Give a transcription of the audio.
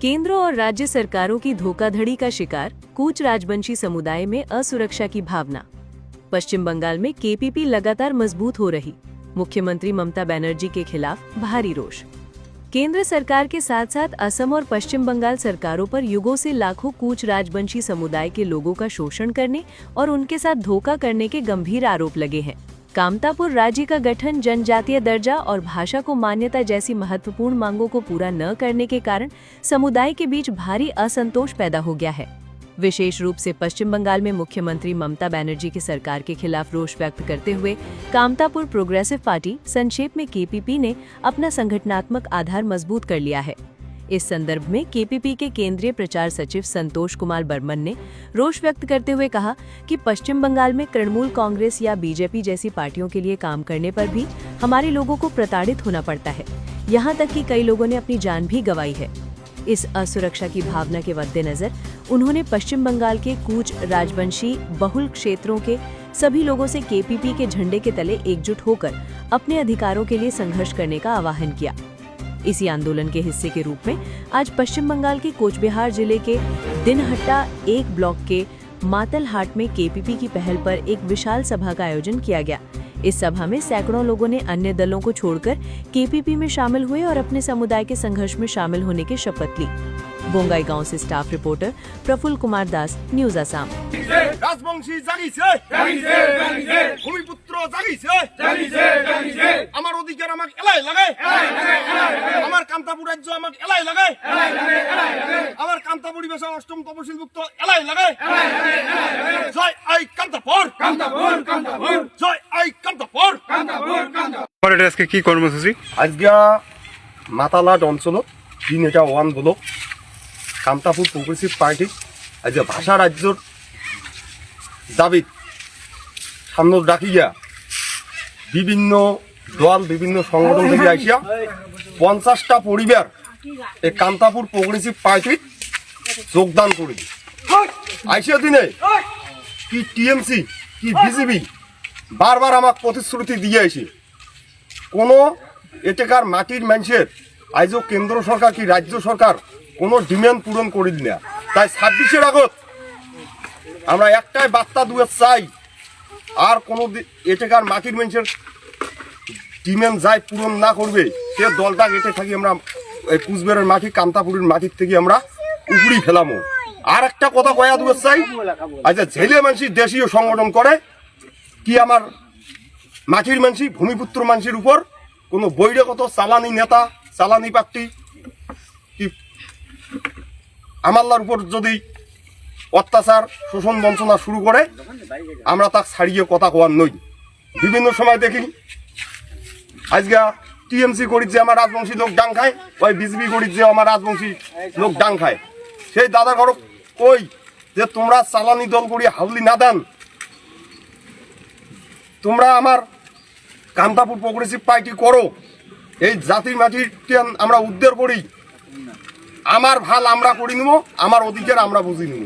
केंद्र और राज्य सरकारों की धोखाधड़ी का शिकार कूच राजवंशी समुदाय में असुरक्षा की भावना। पश्चिम बंगाल में केपीपी लगातार मज़बूत हो रही। मुख्यमंत्री ममता बनर्जी के खिलाफ भारी रोष। केंद्र सरकार के साथ साथ असम और पश्चिम बंगाल सरकारों पर युगों से लाखों कूच राजवंशी समुदाय के लोगों का शोषण करने और उनके साथ धोखा करने के गंभीर आरोप लगे हैं। कामतापुर राज्य का गठन जनजातीय दर्जा और भाषा को मान्यता जैसी महत्वपूर्ण मांगों को पूरा न करने के कारण समुदाय के बीच भारी असंतोष पैदा हो गया है। विशेष रूप से पश्चिम बंगाल में मुख्यमंत्री ममता बनर्जी की सरकार के खिलाफ रोष व्यक्त करते हुए कामतापुर प्रोग्रेसिव पार्टी संक्षेप में केपीपी ने अपना संगठनात्मक आधार मज़बूत कर लिया है। इस संदर्भ में केपीपी के केंद्रीय प्रचार सचिव संतोष कुमार बर्मन ने रोष व्यक्त करते हुए कहा कि पश्चिम बंगाल में तृणमूल कांग्रेस या बीजेपी जैसी पार्टियों के लिए काम करने पर भी हमारे लोगों को प्रताड़ित होना पड़ता है। यहाँ तक कि कई लोगों ने अपनी जान भी गंवाई है। इस असुरक्षा की भावना के मद्देनजर उन्होंने पश्चिम बंगाल के कूच राजवंशी बहुल क्षेत्रों के सभी लोगों से केपीपी के झंडे के तले एकजुट होकर अपने अधिकारों के लिए संघर्ष करने का आह्वान किया। इसी आंदोलन के हिस्से के रूप में आज पश्चिम बंगाल के कोचबिहार ज़िले के दिनहट्टा एक ब्लॉक के मातलहाट में केपीपी की पहल पर एक विशाल सभा का आयोजन किया गया। इस सभा में सैकड़ों लोगों ने अन्य दलों को छोड़कर केपीपी में शामिल हुए और अपने समुदाय के संघर्ष में शामिल होने की शपथ ली। બોંગાઈગાંવ સે staff reporter Praful Kumar Das news Assam Rajbanshi জাগিছে ভূমিপুত্র জাগিছে আমার অধিকার আমাক এলাই লাগে। আমার কামতাপুর রাজ্য আমাকে এলাই লাগে। আমার কামতাপুর ভাষা অষ্টম তপশিলভুক্ত এলাই লাগে। জয় আই কামতাপুর জয় আই কামতাপুর আজকে কি কর্মসূচি? আজকে মাতালাট অঞ্চলত দিন এটা one block Kamtapur progressive party. আজকে ভাষা রাজ্যর দাবিত সামনে গিয়া বিভিন্ন দল, বিভিন্ন সংগঠন থেকে আসিয়া পঞ্চাশটা পরিবার এই কামতাপুর প্রগ্রেসিভ পার্টির যোগদান করি আইসিয়া দিনে কি টিএমসি, কি বিজেপি বারবার আমার প্রতিশ্রুতি দিয়ে আইসি কোনো এটাকার মাটির মানুষের আজও কেন্দ্র সরকার কি রাজ্য সরকার কোনো ডিমান্ড পূরণ করিল না। তাই ছাব্বিশের আগত আমরা একটাই বার্তা দুয়ে চাই, আর কোনো এটাকার মাটির মানুষের ডিমান্ড যাই পূরণ না করবে, সে দলটা এটে থাকি আমরা, এই কুচবিহারের মাটি কামতাপুরের মাটির থেকে আমরা উপরি ফেলামো। আর একটা কথা কয়া দুয়ে চাই আচ্ছা ঝেলে মানুষ দেশীয় সংগঠন করে, কি আমার মাটির মানসি ভূমিপুত্র মানসির উপর কোনো বৈরগত চালানি নেতা, চালানি পার্টি আমাল্লার উপর যদি অত্যাচার, শোষণ বঞ্চনা শুরু করে, আমরা তাক ছাড়িয়ে কথা কোয়ার নই। বিভিন্ন সময় দেখি, আজকে টিএমসি করির যে আমার রাজবংশী লোক ডাং খায়, ওই বিজেপি করির যে আমার রাজবংশী লোক ডাং খায়। সেই দাদা ঘর কই? যে তোমরা চালানি দল করি হাউলি না দেন। তোমরা আমার কান্তাপুর প্রগ্রেসিভ পার্টি করো। এই জাতির মাটির আমরা উদ্ধার করি। আমার ভালো আমরা করে নিব আমার অধিকার আমরা বুঝি নেব।